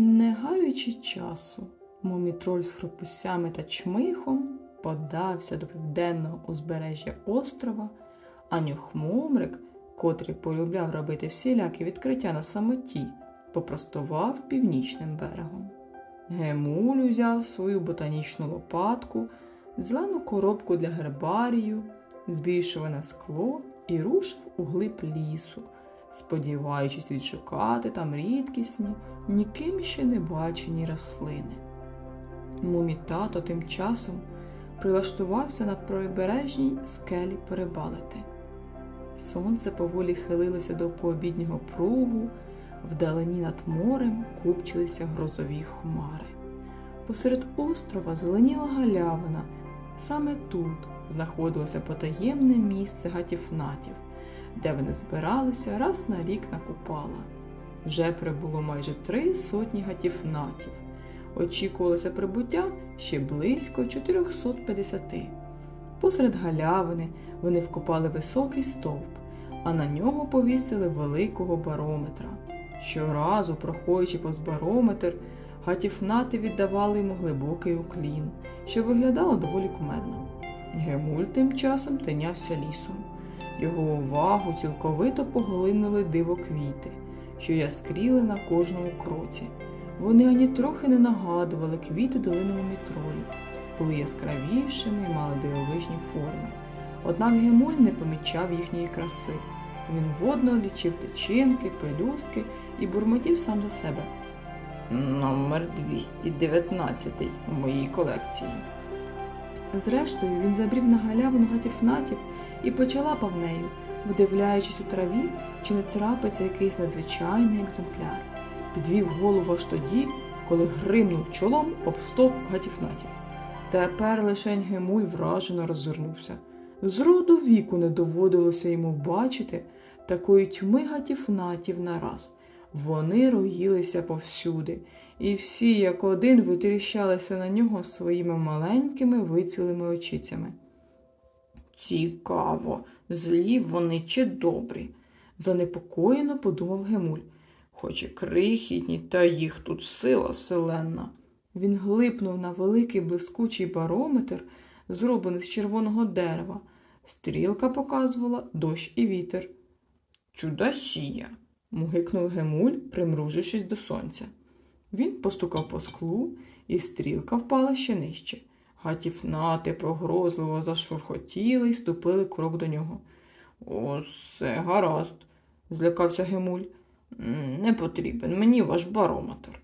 Не гаючи часу, мумітроль з хропусями та чмихом подався до південного узбережжя острова, а нюхмумрик, котрий полюбляв робити всілякі відкриття на самоті, попростував північним берегом. Гемуль узяв свою ботанічну лопатку, зелену коробку для гербарію, збільшуване скло і рушив у глиб лісу, сподіваючись відшукати там рідкісні, ніким ще не бачені рослини. Мумі-тато тим часом прилаштувався на прибережній скелі перебалити. Сонце поволі хилилося до пообіднього пругу, вдалині над морем купчилися грозові хмари. Посеред острова зеленіла галявина. Саме тут знаходилося потаємне місце гатіфнатів, де вони збиралися раз на рік на купала. Вже прибуло майже три сотні гатіфнатів. Очікувалося прибуття ще близько 450. Посеред галявини вони вкопали високий стовп, а на нього повісили великого барометра. Щоразу, проходячи повз барометр, гатіфнати віддавали йому глибокий уклін, що виглядало доволі кумедно. Гемуль тим часом тинявся лісом. Його увагу цілковито поглинули дивоквіти, що яскріли на кожному кроці. Вони ані трохи не нагадували квіти долини мумітролів, були яскравішими і мали дивовижні форми. Однак Гемуль не помічав їхньої краси. Він водно лічив тичинки, пелюстки і бурмотів сам до себе. Номер 219 у моїй колекції. Зрештою, він забрів на галявину гатіфнатів і почалапав нею, вдивляючись у траві, чи не трапиться якийсь надзвичайний екземпляр. Підвів голову аж тоді, коли гримнув чолом об стовп гатіфнатів. Тепер лишень Гемуль вражено роззирнувся. З роду віку не доводилося йому бачити такої тьми гатіфнатів нараз. Вони роїлися повсюди, і всі, як один, витріщалися на нього своїми маленькими вицілими очицями. Цікаво, злі вони чи добрі, занепокоєно подумав Гемуль. Хоч і крихітні, та їх тут сила селенна. Він глипнув на великий блискучий барометр, зроблений з червоного дерева. Стрілка показувала дощ і вітер. Чудосія, мугикнув Гемуль, примружившись до сонця. Він постукав по склу, і стрілка впала ще нижче. Гатіфнати погрозливо зашурхотіли й ступили крок до нього. Усе гаразд, злякався Гемуль. Не потрібен мені ваш барометр.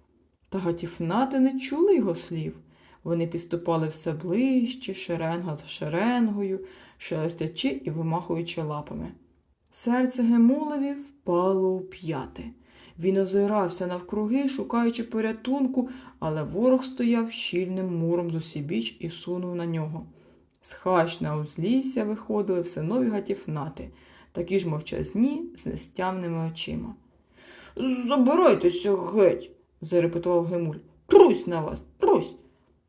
Та гатіфнати не чули його слів. Вони підступали все ближче, шеренга за шеренгою, шелестячи і вимахуючи лапами. Серце Гемулеві впало у п'яти. Він озирався навкруги, шукаючи порятунку, але ворог стояв щільним муром з усібіч і сунув на нього. З хач на узлісся виходили все нові гатіфнати, такі ж мовчазні, з нестямними очима. Забирайтеся геть, зарепетував Гемуль. Трусь на вас, трусь.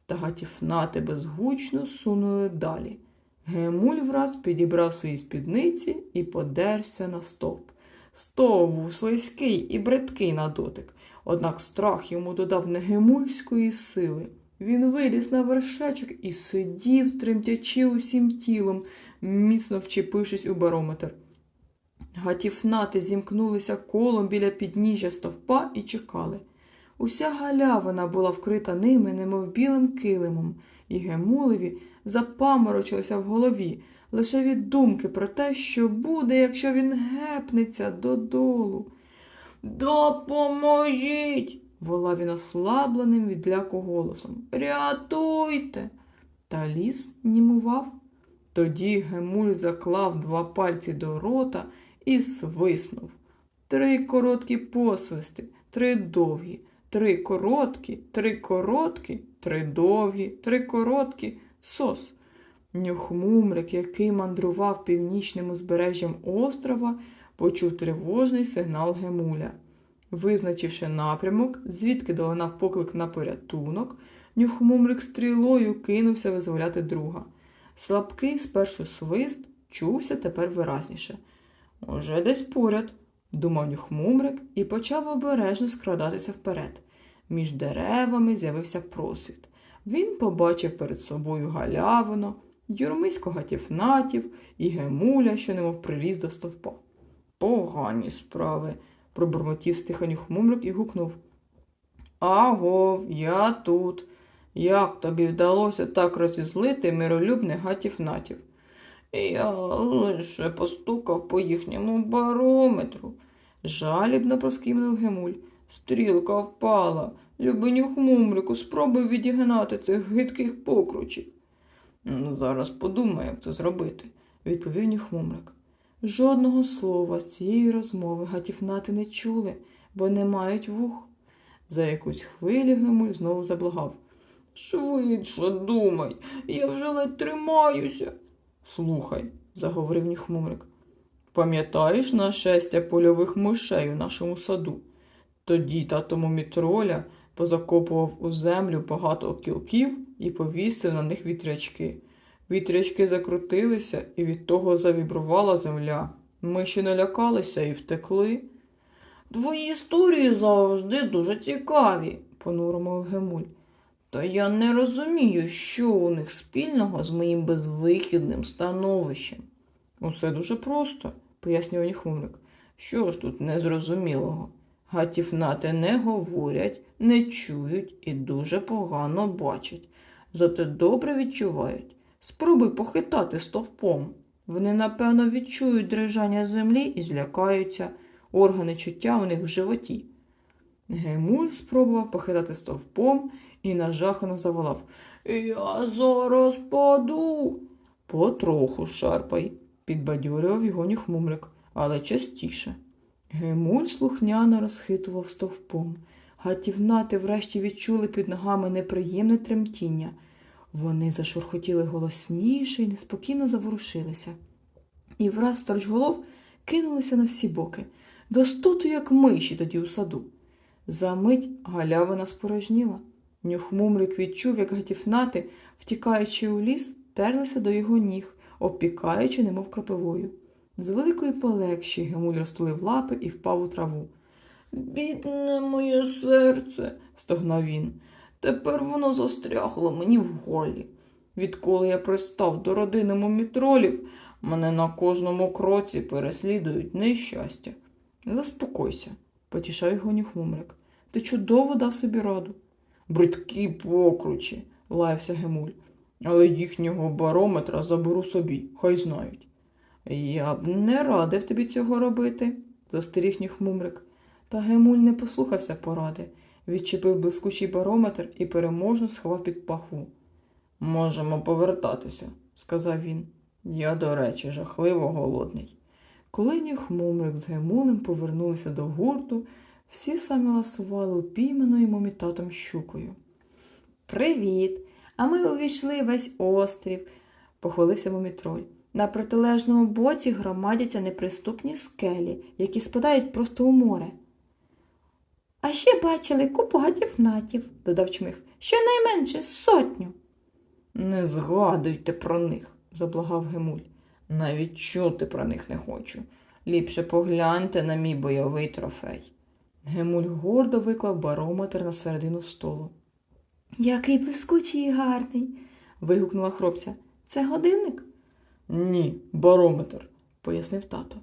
Та гатіфнати безгучно сунули далі. Гемуль враз підібрав свої спідниці і подерся на стовп. Стовп був слизький і бридкий на дотик, однак страх йому додав негемульської сили. Він виліз на вершечок і сидів, тремтячи усім тілом, міцно вчепившись у барометр. Гатіфнати зімкнулися колом біля підніжжя стовпа і чекали. Уся галявина була вкрита ними, немов білим килимом, і Гемулеві запаморочилося в голові лише від думки про те, що буде, якщо він гепнеться додолу. Допоможіть! волав він ослабленим відляку голосом. Рятуйте! Та ліс німував. Тоді Гемуль заклав два пальці до рота і свиснув. Три короткі посвисти, три довгі, три короткі, три короткі, три довгі, три короткі, сос. Нюхмумрик, який мандрував північним узбережжям острова, почув тривожний сигнал Гемуля. Визначивши напрямок, звідки долинав поклик на порятунок, нюхмумрик стрілою кинувся визволяти друга. Слабкий спершу свист чувся тепер виразніше. Уже десь поряд, думав нюхмумрик і почав обережно скрадатися вперед. Між деревами з'явився просвіт. Він побачив перед собою галявину, юрмисько гатіфнатів і гемуля, що немов приріс до стовпа. Погані справи, пробурмотів стиханю хмумрик і гукнув. Агов, я тут. Як тобі вдалося так розізлити миролюбних гатів-натів? Я лише постукав по їхньому барометру. Жалібно проскімнув Гемуль. Стрілка впала. Любеню хмумрику, спробуй відігнати цих гидких покручів. «М, Зараз подумаю, як це зробити, відповів Нюхмумрик. Жодного слова з цієї розмови гатівнати не чули, бо не мають вух. За якусь хвилю Гемуль знову заблагав. Швидше думай, я вже ледь тримаюся. Слухай, заговорив Нюхмумрик. Пам'ятаєш нашестя польових мишей у нашому саду? Тоді тато мумітроля позакопував у землю багато кілків і повісив на них вітрячки. Вітрячки закрутилися, і від того завібрувала земля. Миші налякалися і втекли. Твої історії завжди дуже цікаві, понуро мовив Гемуль. Та я не розумію, що у них спільного з моїм безвихідним становищем. Усе дуже просто, пояснював Ніхмурик. Що ж тут незрозумілого? Гатіфнати не говорять, не чують і дуже погано бачать. Зате добре відчувають. Спробуй похитати стовпом. Вони, напевно, відчують дрижання землі і злякаються. Органи чуття у них в животі. Гемуль спробував похитати стовпом і нажахано заволав. Я зараз паду. Потроху шарпай, підбадьорював його нюхмумрик, але частіше. Гемуль слухняно розхитував стовпом. Гатівнати врешті відчули під ногами неприємне тремтіння. Вони зашурхотіли голосніше і неспокійно заворушилися. І враз торчголов кинулися на всі боки, достоту, як миші тоді у саду. За мить галявина спорожніла. Нюхмумрик відчув, як гатіфнати, втікаючи у ліс, терлися до його ніг, обпікаючи, немов кропивою. З великої полегші Гемуль розтулив лапи і впав у траву. Бідне моє серце, стогнав він. Тепер воно застрягло мені в голі. Відколи я пристав до родини мумітролів, мене на кожному кроці переслідують нещастя. Заспокойся, потішав його нюхмумрик. Ти чудово дав собі раду. Бридкі покручі, лаявся Гемуль, але їхнього барометра заберу собі, хай знають. Я б не радив тобі цього робити, застеріг нюхмумрик. Та Гемуль не послухався поради, відчепив блискучий барометр і переможно сховав під пахву. Можемо повертатися, сказав він. Я, до речі, жахливо голодний. Коли нюхмумрик з Гемулем повернулися до гурту, всі самі ласували упійманою момітатом щукою. Привіт! А ми увійшли весь острів, похвалився момітроль. На протилежному боці громадяться неприступні скелі, які спадають просто у море. А ще бачили купу гатівнатів, додав чмих, щонайменше сотню. Не згадуйте про них, заблагав Гемуль. Навіть чути про них не хочу. Ліпше погляньте на мій бойовий трофей. Гемуль гордо виклав барометр на середину столу. Який блискучий і гарний. вигукнула хлопця. Це годинник? Ні, барометр, пояснив тато.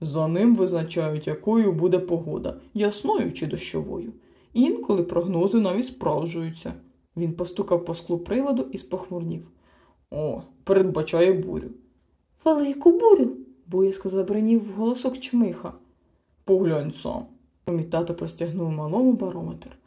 За ним визначають, якою буде погода, ясною чи дощовою. Інколи прогнози навіть справжуються. Він постукав по склу приладу і спохмурнів. О, передбачає бурю. Велику бурю, боязко забринів в голосок чмиха. Поглянь сам. Тато простягнув малому барометр.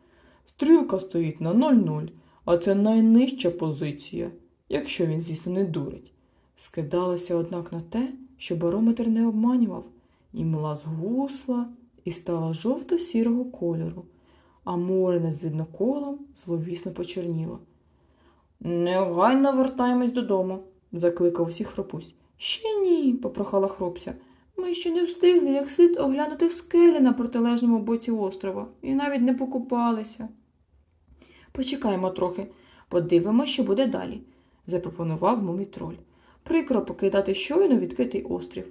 Стрілка стоїть на 0,0, а це найнижча позиція, якщо він, звісно, не дурить. Скидалося, однак, на те, що барометр не обманював, і мла згусла і стала жовто-сірого кольору, а море над відноколом зловісно почерніло. Негайно вертаємось додому, закликав усіх хропусь. Ще ні, попрохала хропця. Ми ще не встигли, як слід оглянути скелі на протилежному боці острова, і навіть не покупалися. Почекаємо трохи, подивимося, що буде далі, запропонував мумітроль. Прикро покидати щойно відкритий острів.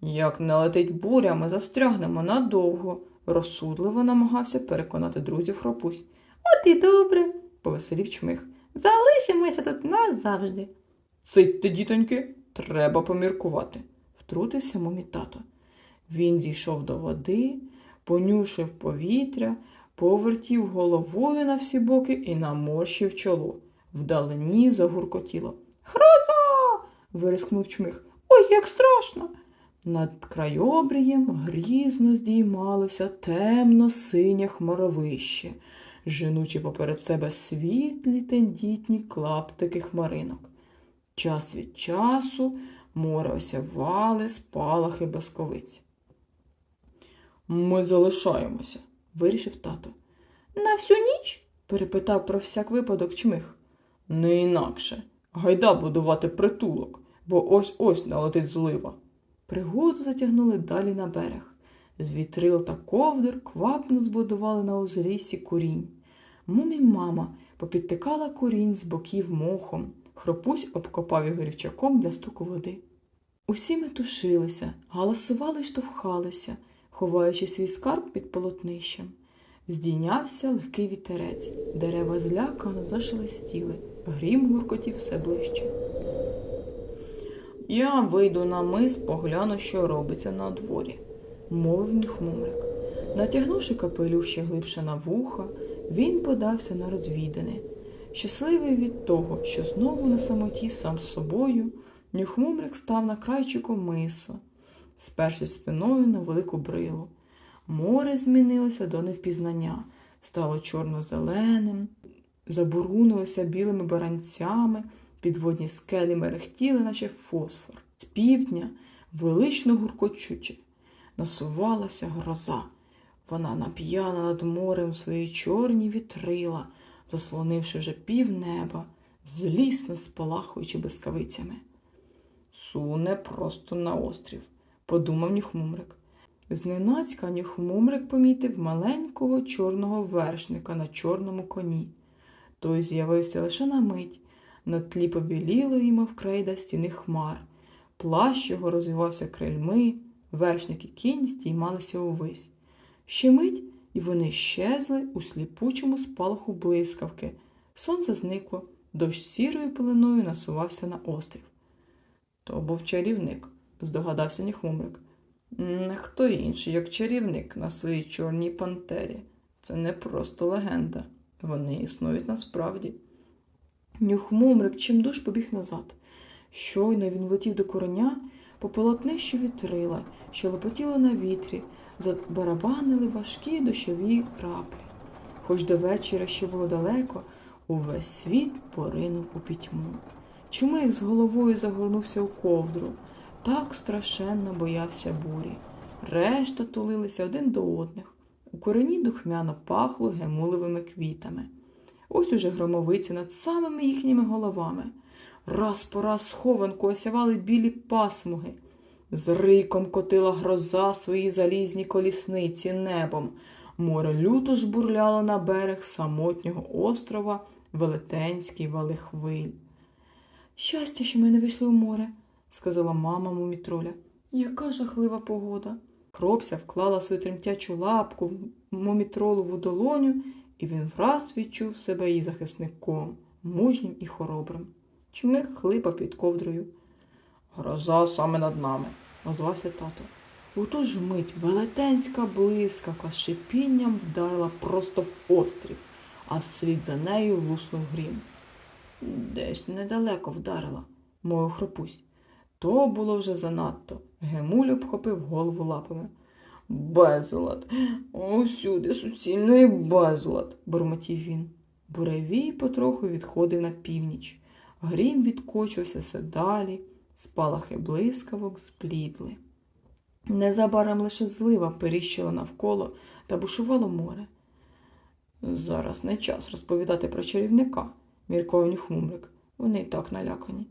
Як не летить буря, ми застрягнемо надовго, Розсудливо намагався переконати друзів хропусь. От і добре, повеселів чмих. Залишимося тут назавжди. Цитьте, дітоньки, треба поміркувати, втрутився момі тато. Він зійшов до води, понюшив повітря, повертів головою на всі боки і наморщив чоло. Вдалині загуркотіло. Гроза. вирискнув чмих. Ой, як страшно. Над крайобрієм грізно здіймалося темно-синє хмаровище, женучи поперед себе світлі тендітні клаптики хмаринок. Час від часу море осявали спалахи блисковиць. Ми залишаємося, вирішив тато. На всю ніч? перепитав про всяк випадок чмих. Не інакше. Гайда будувати притулок, бо ось ось налетить злива. Пригоду затягнули далі на берег. З вітрил та ковдр квапно збудували на узліссі курінь. Мумі мама попідтикала курінь з боків мохом, хропусь обкопав його рівчаком для стуку води. Усі метушилися, галасували й штовхалися, ховаючи свій скарб під полотнищем. Здійнявся легкий вітерець, дерева злякано зашелестіли, грім гуркотів все ближче. Я вийду на мис, погляну, що робиться на дворі, мовив нюхмумрик. Натягнувши капелюх ще глибше на вуха, він подався на розвідане. Щасливий від того, що знову на самоті сам з собою, нюхмумрик став на крайчику мису, спершись спиною на велику брилу. Море змінилося до невпізнання, стало чорно-зеленим, забурунилося білими баранцями, підводні скелі мерехтіли, наче фосфор. З півдня, велично гуркочуче, насувалася гроза. Вона нап'яла над морем свої чорні вітрила, заслонивши вже півнеба, злісно спалахуючи блискавицями. Суне просто на острів, подумав Нюхмумрик. Зненацька Нюхмумрик помітив маленького чорного вершника на чорному коні. Той з'явився лише на мить, на тлі побілілої, мов крейда стіни хмар. Плащ його розвивався крильми, вершник і кінь здіймалися увесь. Ще мить, і вони щезли у сліпучому спалаху блискавки. Сонце зникло, дощ сірою пеленою насувався на острів. То був чарівник, здогадався Ніхмумрик. Не хто інший, як чарівник на своїй чорній пантері. Це не просто легенда. Вони існують насправді. Нюхмумрик чимдуж побіг назад. Щойно він летів до кореня, по полотнищу вітрила, що лопотіло на вітрі, забарабанили важкі дощові краплі. Хоч до вечора ще було далеко, увесь світ поринув у пітьму. Чумик з головою загорнувся у ковдру, так страшенно боявся бурі. Решта тулилися один до одних. У корені духмяно пахло гемулевими квітами. Ось уже громовиці над самими їхніми головами. Раз по раз схованку осявали білі пасмуги. З риком котила гроза свої залізні колісниці небом. Море люто жбурляло на берег самотнього острова Велетенський вали хвиль. Щастя, що ми не вийшли в море, сказала мама мумітроля. Яка жахлива погода. Кропся вклала свою тремтячу лапку в мумітролову долоню, і він враз відчув себе її захисником, мужнім і хоробрим. Чмих хлипав під ковдрою. Гроза саме над нами, озвався тато. У ту ж мить велетенська блискавка з шипінням вдарила просто в острів, а вслід за нею луснув грім. Десь недалеко вдарила, мовив хропусь. То було вже занадто. Гемуль обхопив голову лапами. Безлад, усюди суцільний безлад, бурмотів він. Буревій потроху відходив на північ. Грім відкочувався все далі, спалахи блискавок зблідли. Незабаром лише злива періщила навколо та бушувало море. Зараз не час розповідати про чарівника, міркою нюхмумрик. Вони й так налякані.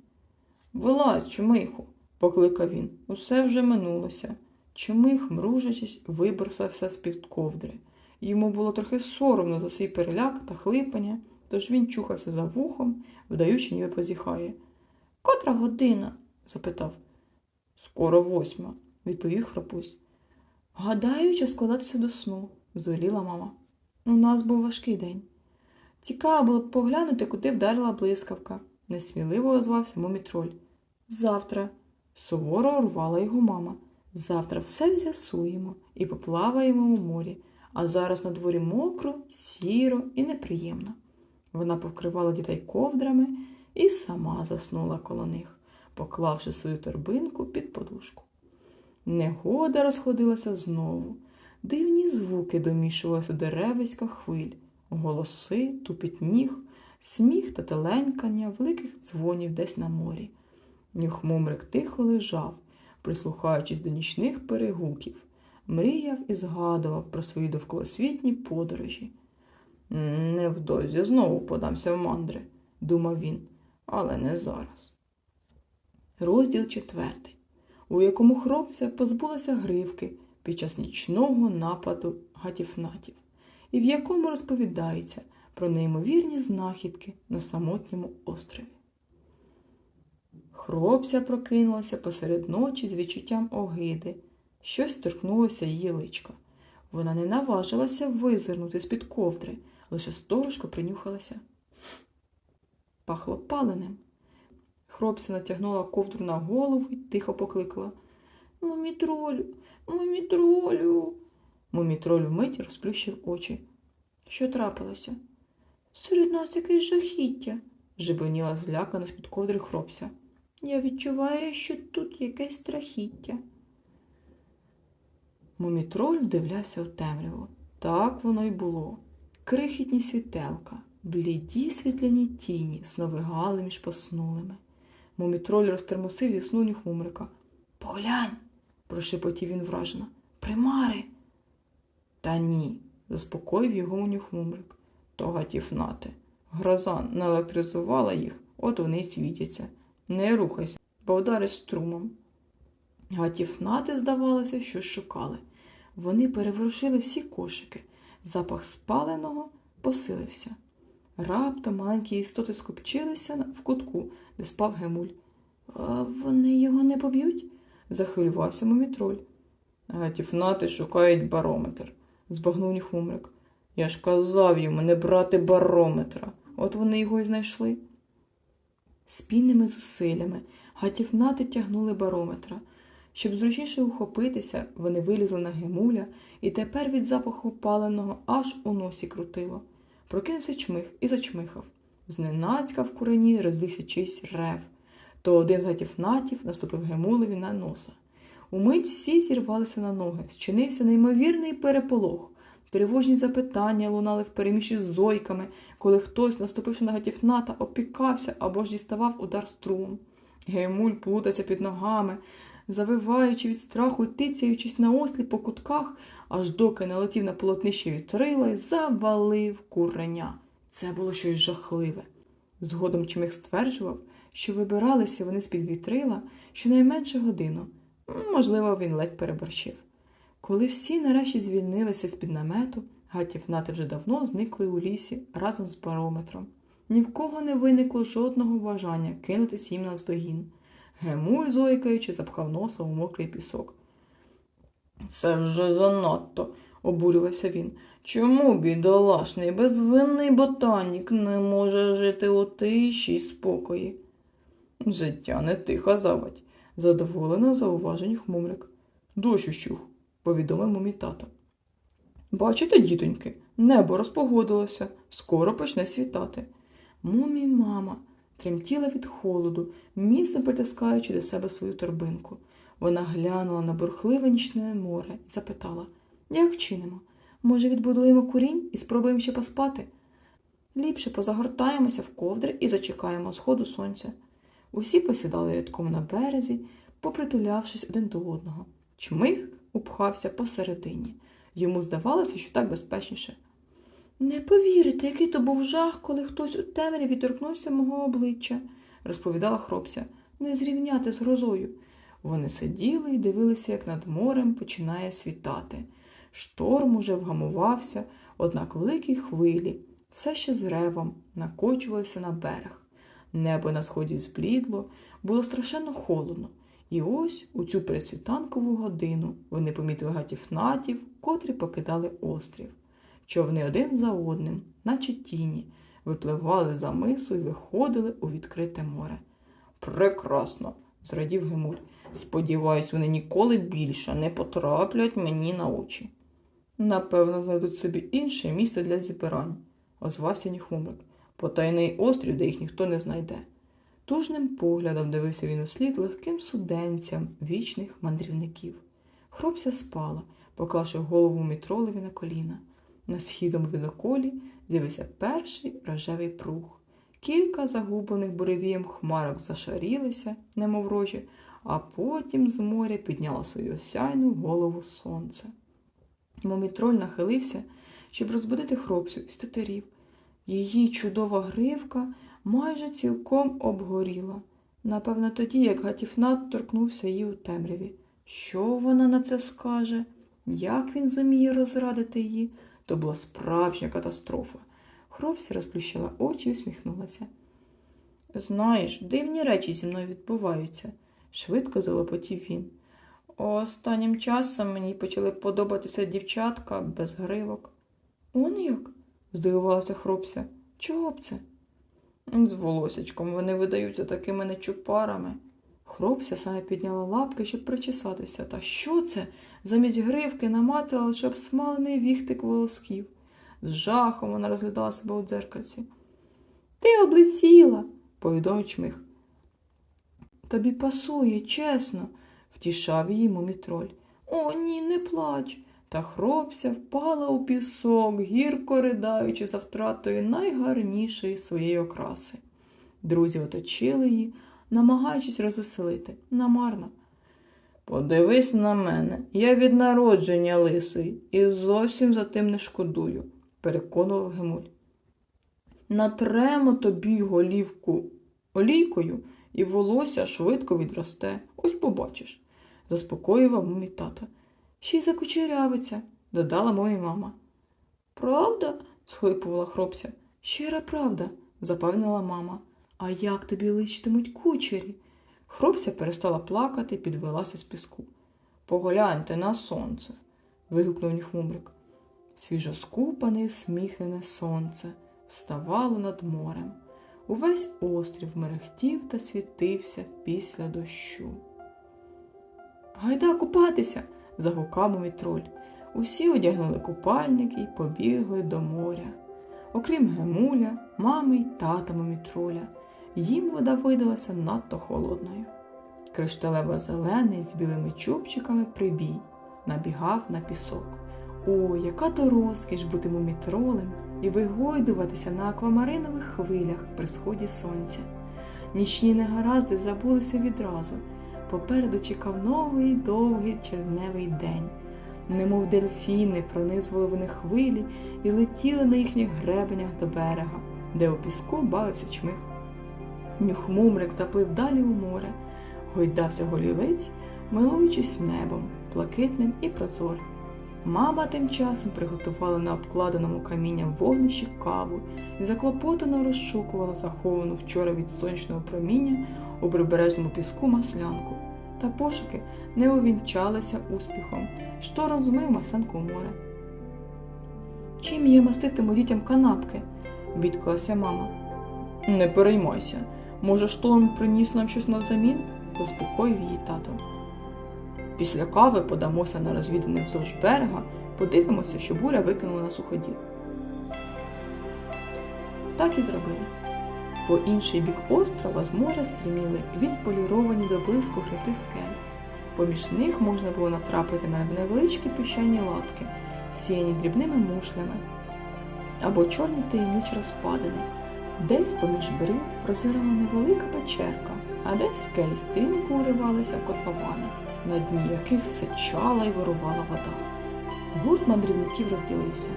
Вилазь, чумиху, покликав він. Усе вже минулося. Чумих, мружачись, вибросався з-під ковдри. Йому було трохи соромно за свій переляк та хлипання, тож він чухався за вухом, вдаючи, ніби позіхає. Котра година? запитав. Скоро восьма, відповів храпусь. Гадаю, час складатися до сну, зоріла мама. У нас був важкий день. Цікаво було б поглянути, куди вдарила блискавка, несміливо озвався мумітроль. Завтра, суворо урвала його мама. Завтра все з'ясуємо і поплаваємо у морі, а зараз на дворі мокро, сіро і неприємно. Вона покривала дітей ковдрами і сама заснула коло них, поклавши свою торбинку під подушку. Негода розходилася знову. Дивні звуки домішувалися до ревиська хвиль, голоси, тупіт ніг, сміх та теленькання великих дзвонів десь на морі. Нюхмумрик тихо лежав, прислухаючись до нічних перегуків, мріяв і згадував про свої довколосвітні подорожі. Невдовзі знову подамся в мандри, думав він, але не зараз. Розділ четвертий, у якому хлопця позбулася гривки під час нічного нападу гатіфнатів, і в якому розповідається про неймовірні знахідки на самотньому острові. Хробця прокинулася посеред ночі з відчуттям огиди. Щось торкнулося її личка. Вона не наважилася визирнути з-під ковдри, лише сторожко принюхалася. Пахло паленим. Хробця натягнула ковдру на голову і тихо покликала Мумітролю, мумітролю. Мумітроль вмить розплющив очі. Що трапилося? Серед нас якесь жахіття, жебоніла злякано з-під ковдри хробця. Я відчуваю, що тут якесь страхіття. Мумітроль вдивлявся у темряву. Так воно й було. Крихітні світелка, бліді світляні тіні сновигали між поснулими. Мумітроль розтермосив зі сну хумрика. Поглянь, прошепотів він вражено. Примари. Та ні, заспокоїв його нюхмумрик. То гатіфнати. Гроза наелектризувала їх, от вони й світяться. Не рухайся, бо вдариш струмом. Гатіфнати, здавалося, що шукали. Вони переворушили всі кошики. Запах спаленого посилився. Раптом маленькі істоти скупчилися в кутку, де спав Гемуль. А вони його не поб'ють? захвилювався мумітроль. Гатіфнати шукають барометр, збагнув ніхумрик. Я ж казав йому не брати барометра. От вони його й знайшли. Спільними зусиллями гатівнати тягнули барометра. Щоб зручніше ухопитися, вони вилізли на гемуля, і тепер від запаху паленого аж у носі крутило. Прокинувся чмих і зачмихав. Зненацька в курені розлився чийсь рев. То один з гатівнатів наступив гемулеві на носа. Умить всі зірвалися на ноги, зчинився неймовірний переполох. Тривожні запитання лунали в переміші з зойками, коли хтось, наступивши на гатівната, опікався або ж діставав удар струмом. Гемуль плутався під ногами, завиваючи від страху і тицяючись на ослі по кутках, аж доки налетів на полотнище вітрила і завалив куреня. Це було щось жахливе. Згодом чимих стверджував, що вибиралися вони з-під вітрила щонайменше годину. Можливо, він ледь переборщив. Коли всі нарешті звільнилися з-під намету, гатівнати вже давно зникли у лісі разом з барометром. Ні в кого не виникло жодного бажання кинутись їм навздогін. Гемуль, зойкаючи, запхав носа у мокрий пісок. Це вже занадто, обурювався він. Чому бідолашний, безвинний ботанік не може жити у тиші й спокої? Життя не тиха завадь, задоволено зауважень хмумрик. Дощ повідомив мумі тато. Бачите, дітоньки, небо розпогодилося, скоро почне світати. Мумі мама тремтіла від холоду, міцно притискаючи до себе свою торбинку. Вона глянула на бурхливе нічне море і запитала Як вчинимо? Може, відбудуємо курінь і спробуємо ще поспати? Ліпше позагортаємося в ковдри і зачекаємо сходу сонця. Усі посідали рядком на березі, попритулявшись один до одного. Чмих упхався посередині. Йому здавалося, що так безпечніше. Не повірите, який то був жах, коли хтось у темряві торкнувся мого обличчя, розповідала хлопця, не зрівняти з грозою. Вони сиділи і дивилися, як над морем починає світати. Шторм уже вгамувався, однак великі хвилі, все ще з ревом, накочувалися на берег. Небо на сході зблідло, було страшенно холодно, І ось у цю пересвітанкову годину вони помітили гатіфнатів, котрі покидали острів. Човни один за одним, наче тіні, випливали за мису і виходили у відкрите море. Прекрасно, зрадів Гемуль. Сподіваюсь, вони ніколи більше не потраплять мені на очі. Напевно, знайдуть собі інше місце для зібрань, озвався Ніхумрик. Потайний острів, де їх ніхто не знайде. Тужним поглядом дивився він услід легким суденцям вічних мандрівників. Хробся спала, поклавши голову мітролеві на коліна. На східом видоколі з'явився перший рожевий пруг. Кілька загублених буревієм хмарок зашарілися, немов рожі, а потім з моря підняло свою осяйну голову сонце. Момітроль нахилився, щоб розбудити хробцю і стетерів. Її чудова гривка майже цілком обгоріла. Напевно, тоді, як Гатіфнат торкнувся її у темряві. Що вона на це скаже? Як він зуміє розрадити її? То була справжня катастрофа. Хробся розплющила очі і усміхнулася. Знаєш, дивні речі зі мною відбуваються, швидко залопотів він. Останнім часом мені почали подобатися дівчатка без гривок. Он як? здивувалася хробся. Чого б це? З волосячком вони видаються такими нечупарами. Хробся саме підняла лапки, щоб причесатися. Та що це? Замість гривки намацала лише обсмалений віхтик волосків. З жахом вона розглядала себе у дзеркальці. Ти облисіла, повідомив чмих. Тобі пасує, чесно, втішав її мумітроль. О, ні, не плач. Та хробся впала у пісок, гірко ридаючи за втратою найгарнішої своєї окраси. Друзі оточили її, намагаючись розвеселити, намарно. Подивись на мене, я від народження лисий і зовсім за тим не шкодую, переконував Гемуль. Натремо тобі голівку олійкою, і волосся швидко відросте. Ось побачиш, заспокоював мумі тата. Ще й закучерявиться, додала мої мама. Правда? схлипувала хробця. Щира правда, запевнила мама. А як тобі личтимуть кучері? Хробця перестала плакати і підвелася з піску. Погляньте на сонце. вигукнув Ніхмумрик. Свіжоскупане, усміхнене сонце вставало над морем. Увесь острів мерехтів та світився після дощу. Гайда купатися. Загукав мумітроль. Усі одягнули купальники і побігли до моря. Окрім Гемуля, мами й тата мумітроля, їм вода видалася надто холодною. Кришталево зелений з білими чубчиками прибій набігав на пісок. О, яка то розкіш бути мумітролем і вигойдуватися на аквамаринових хвилях при сході сонця. Нічні негаразди забулися відразу. Попереду чекав новий довгий червневий день. Немов дельфіни пронизували вони хвилі і летіли на їхніх гребенях до берега, де у піску бавився чмих. Нюхмумрик заплив далі у море, гойдався голілиць, милуючись небом, блакитним і прозорим. Мама тим часом приготувала на обкладеному камінням вогнищі каву і заклопотано розшукувала заховану вчора від сонячного проміння у прибережному піску маслянку. Та пошуки не увінчалися успіхом, шторм змив масянку море. Чим я маститиму дітям канапки? відклася мама. Не переймайся. Може, шторм приніс нам щось навзамін? заспокоїв її тато. Після кави подамося на розвідини вздовж берега, подивимося, що буря викинула на суходіл. Так і зробили. По інший бік острова з моря стріміли відполіровані до блиску хребти скель. Поміж них можна було натрапити на невеличкі піщані латки, всіяні дрібними мушлями або чорні таємничі розпадини. Десь поміж берег прозирала невелика печерка, а десь скелі стрімко уривалися котловани, на дні яких сичала і вирувала вода. Гурт мандрівників розділився.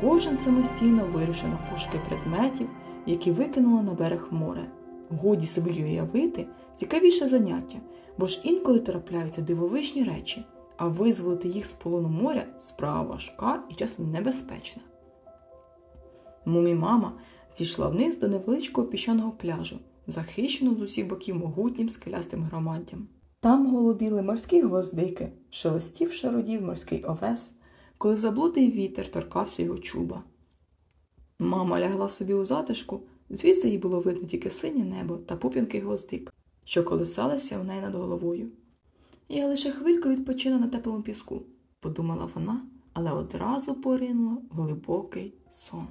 Кожен самостійно вирішив на пошуки предметів, які викинуло на берег море. Годі собі уявити цікавіше заняття, бо ж інколи трапляються дивовижні речі, а визволити їх з полону моря справа важка і часом небезпечна. Мумі мама зійшла вниз до невеличкого піщаного пляжу, захищеного з усіх боків могутнім скелястим громаддям. Там голубіли морські гвоздики, шелестів шародів морський овес, коли заблудий вітер торкався його чуба. Мама лягла собі у затишку, звідси їй було видно тільки синє небо та пуп'янки гвоздик, що колисалися у неї над головою. Я лише хвильку відпочину на теплому піску, подумала вона, але одразу поринула в глибокий сон.